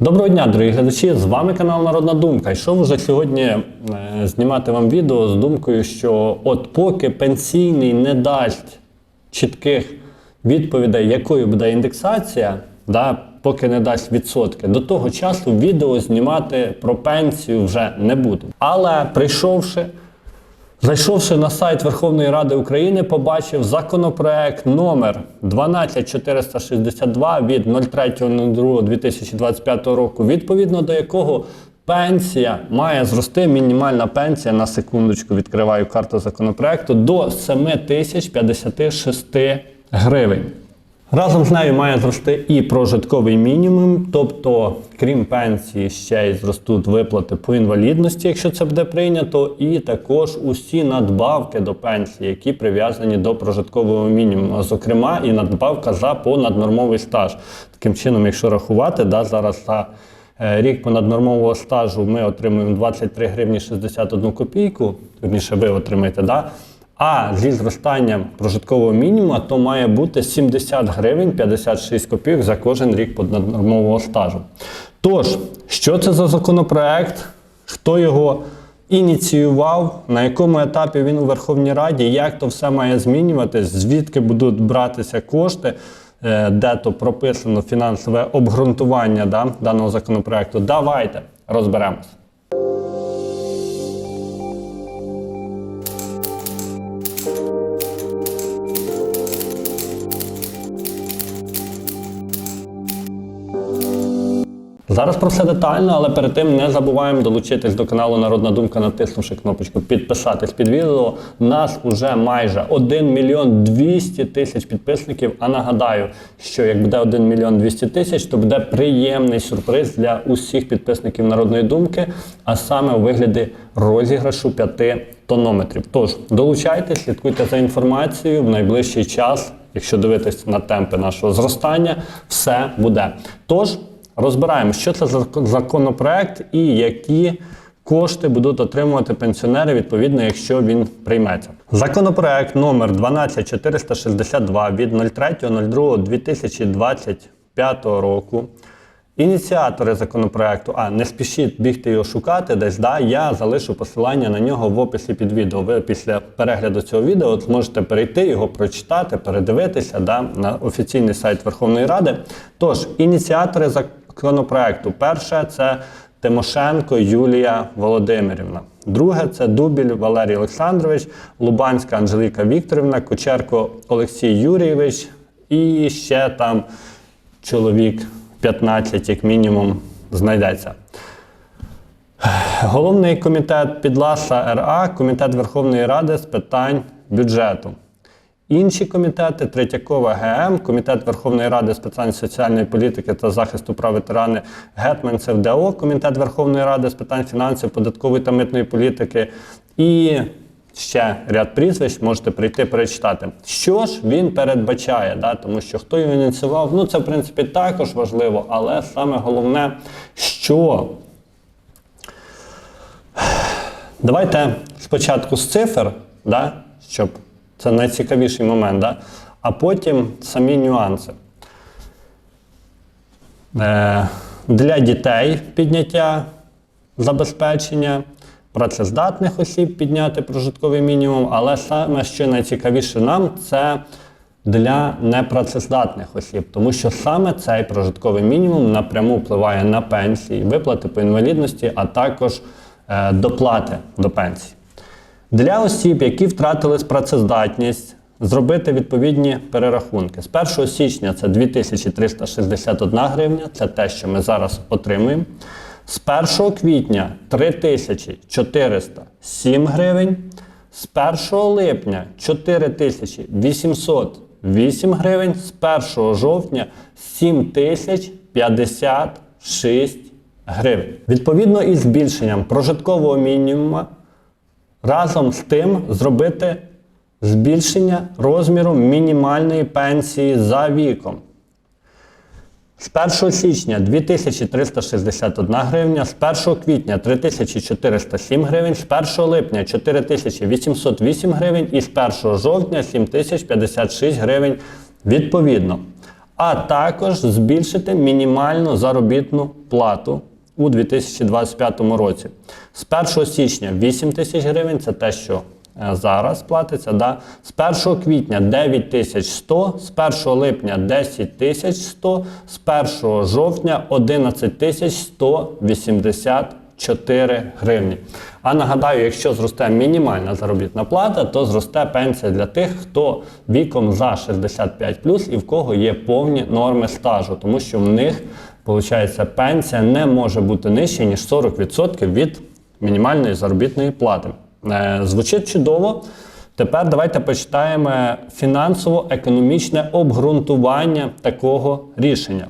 Доброго дня, дорогі глядачі! З вами канал Народна Думка. Йшов уже сьогодні е, знімати вам відео з думкою, що от поки пенсійний не дасть чітких відповідей, якою буде індексація, да, поки не дасть відсотки, до того часу відео знімати про пенсію вже не буду. Але прийшовши. Зайшовши на сайт Верховної Ради України, побачив законопроект номер 12462 від 03.02.2025 року, відповідно до якого пенсія має зрости мінімальна пенсія на секундочку. Відкриваю карту законопроекту до 7056 гривень. Разом з нею має зрости і прожитковий мінімум, тобто, крім пенсії, ще й зростуть виплати по інвалідності, якщо це буде прийнято, і також усі надбавки до пенсії, які прив'язані до прожиткового мінімуму, зокрема, і надбавка за понаднормовий стаж. Таким чином, якщо рахувати, да, зараз за е, рік понаднормового стажу ми отримуємо 23 гривні 61 копійку, верніше ви отримаєте, да? А зі зростанням прожиткового мінімуму то має бути 70 гривень 56 копійок за кожен рік понаднормового стажу. Тож, що це за законопроект? Хто його ініціював, на якому етапі він у Верховній Раді, як то все має змінюватись, звідки будуть братися кошти, е, де то прописано фінансове обґрунтування да, даного законопроекту. Давайте розберемось. Зараз про все детально, але перед тим не забуваємо долучитись до каналу Народна Думка, натиснувши кнопочку підписатись під відео. Нас уже майже 1 мільйон 200 тисяч підписників. А нагадаю, що як буде 1 мільйон 200 тисяч, то буде приємний сюрприз для усіх підписників Народної думки, а саме у вигляді розіграшу 5 тонометрів. Тож долучайтесь, слідкуйте за інформацією в найближчий час. Якщо дивитись на темпи нашого зростання, все буде. Тож. Розбираємо, що це за законопроект і які кошти будуть отримувати пенсіонери відповідно, якщо він прийметься. Законопроект номер 12462 від 03.02.2025 року. Ініціатори законопроекту, а не спішіть бігти його шукати десь, да, я залишу посилання на нього в описі під відео. Ви після перегляду цього відео зможете перейти, його прочитати, передивитися да, на офіційний сайт Верховної Ради. Тож, ініціатори законопроекту. Перше це Тимошенко Юлія Володимирівна. Друге це Дубіль Валерій Олександрович, Лубанська Анжеліка Вікторівна, Кучерко Олексій Юрійович і ще там чоловік 15, як мінімум, знайдеться. Головний комітет Підласа РА, Комітет Верховної Ради з питань бюджету. Інші комітети Третьякова ГМ, Комітет Верховної Ради з питань соціальної політики та захисту прав ветерани, Гетманцев ДО, Комітет Верховної Ради з питань фінансів, податкової та митної політики і ще ряд прізвищ можете прийти перечитати. Що ж він передбачає, да? тому що хто його ініціював, ну це в принципі також важливо, але саме головне, що давайте спочатку з цифр, да? щоб це найцікавіший момент, да? а потім самі нюанси. Е, Для дітей підняття забезпечення, працездатних осіб підняти прожитковий мінімум, але саме що найцікавіше нам, це для непрацездатних осіб, тому що саме цей прожитковий мінімум напряму впливає на пенсії, виплати по інвалідності, а також е, доплати до пенсії. Для осіб, які втратили працездатність, зробити відповідні перерахунки. З 1 січня це 2361 гривня, це те, що ми зараз отримуємо. З 1 квітня 3407 гривень. З 1 липня 4808 гривень, з 1 жовтня 7056 гривень. Відповідно із збільшенням прожиткового мінімуму разом з тим зробити збільшення розміру мінімальної пенсії за віком. З 1 січня 2361 гривня, з 1 квітня 3407 гривень, з 1 липня 4808 гривень і з 1 жовтня 7056 гривень відповідно. а також збільшити мінімальну заробітну плату у 2025 році. З 1 січня 8 тисяч гривень це те, що е, зараз платиться. Да? З 1 квітня 9 тисяч 100, з 1 липня 10 тисяч 100, з 1 жовтня 11 тисяч 184 гривні. А нагадаю, якщо зросте мінімальна заробітна плата, то зросте пенсія для тих, хто віком за 65 і в кого є повні норми стажу, тому що в них виходить, пенсія не може бути нижче, ніж 40% від мінімальної заробітної плати. Е, Звучить чудово. Тепер давайте почитаємо фінансово-економічне обґрунтування такого рішення.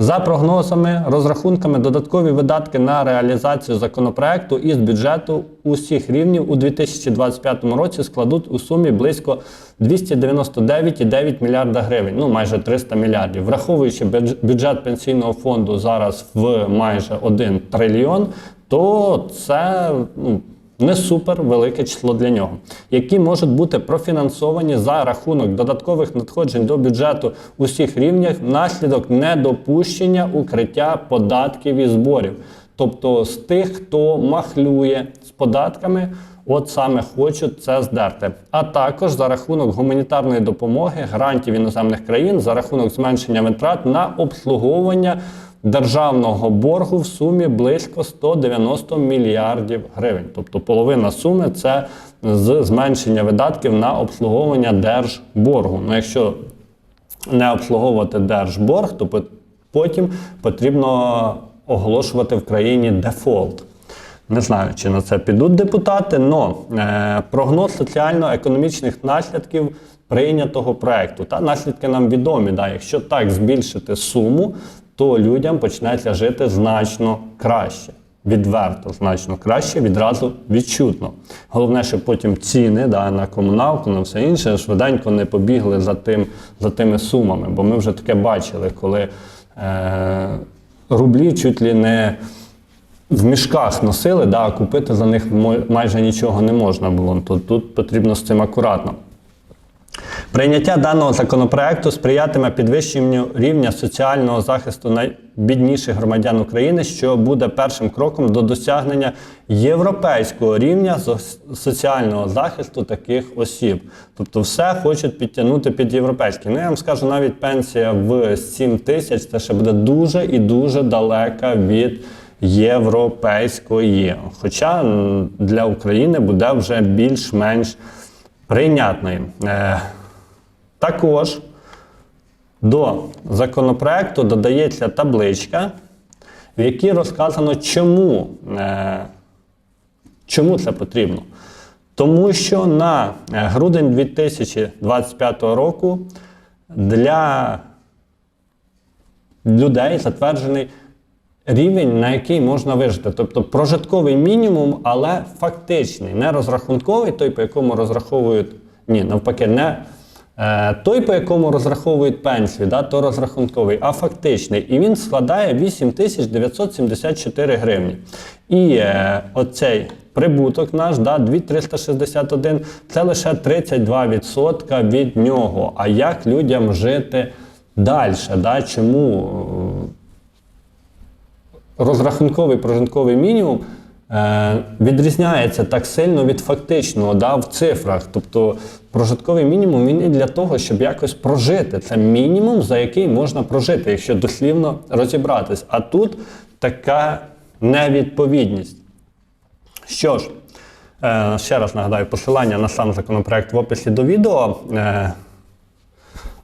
За прогнозами, розрахунками, додаткові видатки на реалізацію законопроекту із бюджету усіх рівнів у 2025 році складуть у сумі близько 299,9 мільярда гривень, ну майже 300 мільярдів. Враховуючи бюдж- бюджет пенсійного фонду зараз в майже 1 трильйон, то це ну, не супер велике число для нього, які можуть бути профінансовані за рахунок додаткових надходжень до бюджету усіх рівнях внаслідок недопущення укриття податків і зборів. Тобто з тих, хто махлює з податками, от саме хочуть це здерти. А також за рахунок гуманітарної допомоги, грантів іноземних країн, за рахунок зменшення витрат на обслуговування державного боргу в сумі близько 190 мільярдів гривень. Тобто половина суми це з зменшення видатків на обслуговування держборгу. Ну, якщо не обслуговувати держборг, то потім потрібно оголошувати в країні дефолт. Не знаю, чи на це підуть депутати, але прогноз соціально-економічних наслідків прийнятого проекту. Та наслідки нам відомі. Да? Якщо так збільшити суму, то людям почнеться жити значно краще. Відверто, значно краще, відразу відчутно. Головне, щоб потім ціни да, на комуналку, на все інше швиденько не побігли за, тим, за тими сумами. Бо ми вже таке бачили, коли е, рублі чуть ли не в мішках носили, да, а купити за них майже нічого не можна було. То тут потрібно з цим акуратно. Прийняття даного законопроекту сприятиме підвищенню рівня соціального захисту найбідніших громадян України, що буде першим кроком до досягнення європейського рівня соціального захисту таких осіб. Тобто, все хочуть підтягнути під європейський. Ну я вам скажу, навіть пенсія в 7 тисяч це ще буде дуже і дуже далека від європейської. Хоча для України буде вже більш-менш прийнятною. Також до законопроекту додається табличка, в якій розказано, чому, е, чому це потрібно. Тому що на е, грудень 2025 року для людей затверджений рівень, на який можна вижити. Тобто прожитковий мінімум, але фактичний, не розрахунковий, той, по якому розраховують, ні, навпаки, не той, по якому розраховують пенсію, да, то розрахунковий, а фактичний. І він складає 8974 гривні. І е, оцей прибуток наш, да, 2361, це лише 32% від нього. А як людям жити далі? Да? Чому? е, розрахунковий прожитковий мінімум е, відрізняється так сильно від фактичного да, в цифрах. Тобто прожитковий мінімум він і для того, щоб якось прожити. Це мінімум, за який можна прожити, якщо дослівно розібратись. А тут така невідповідність. Що ж, е, ще раз нагадаю, посилання на сам законопроект в описі до відео. Е,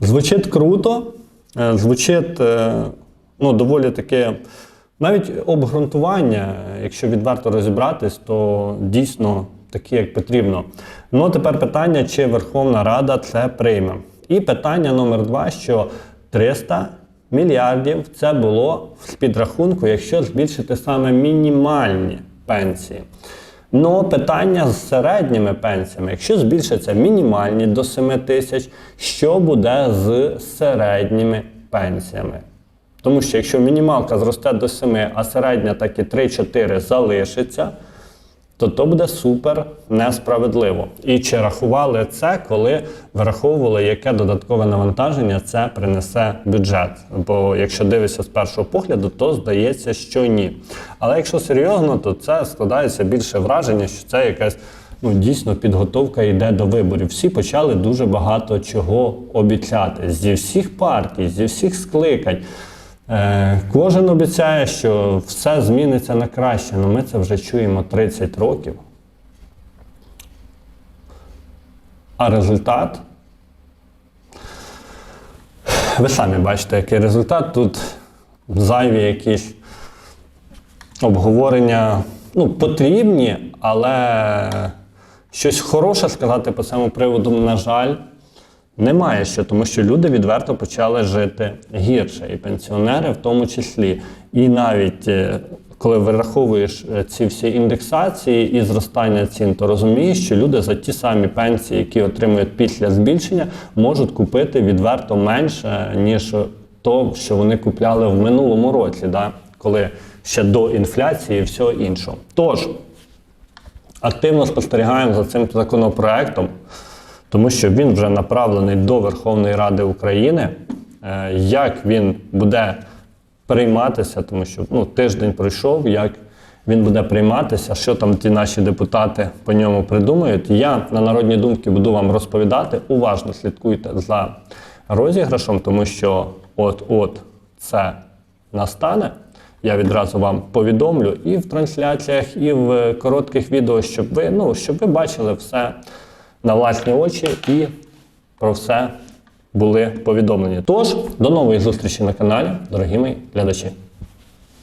Звучить круто, е, звучить е, ну, доволі таке. Навіть обґрунтування, якщо відверто розібратись, то дійсно такі, як потрібно. Ну тепер питання, чи Верховна Рада це прийме. І питання номер два, що 300 мільярдів це було з підрахунку, якщо збільшити саме мінімальні пенсії. Ну, питання з середніми пенсіями. Якщо збільшаться мінімальні до 7 тисяч, що буде з середніми пенсіями? Тому що якщо мінімалка зросте до 7, а середня так і 3-4 залишиться, то то буде супер несправедливо. І чи рахували це, коли враховували, яке додаткове навантаження це принесе бюджет? Бо якщо дивишся з першого погляду, то здається, що ні. Але якщо серйозно, то це складається більше враження, що це якась ну, дійсно підготовка йде до виборів. Всі почали дуже багато чого обіцяти зі всіх партій, зі всіх скликань. Е, Кожен обіцяє, що все зміниться на краще, але ми це вже чуємо 30 років. А результат? Ви самі бачите, який результат. Тут зайві якісь обговорення ну, потрібні, але щось хороше сказати по цьому приводу, на жаль, немає ще, тому що люди відверто почали жити гірше, і пенсіонери в тому числі. І навіть е, коли вираховуєш е, ці всі індексації і зростання цін, то розумієш, що люди за ті самі пенсії, які отримують після збільшення, можуть купити відверто менше, ніж то, що вони купляли в минулому році, да? коли ще до інфляції і всього іншого. Тож, активно спостерігаємо за цим законопроектом, тому що він вже направлений до Верховної Ради України. Е, Як він буде прийматися, тому що ну, тиждень пройшов, як він буде прийматися, що там ті наші депутати по ньому придумають. Я на народні думки буду вам розповідати. Уважно слідкуйте за розіграшом, тому що от-от це настане. Я відразу вам повідомлю і в трансляціях, і в коротких відео, щоб ви, ну, щоб ви бачили все на власні очі і про все були повідомлені. Тож, до нової зустрічі на каналі, дорогі мої глядачі.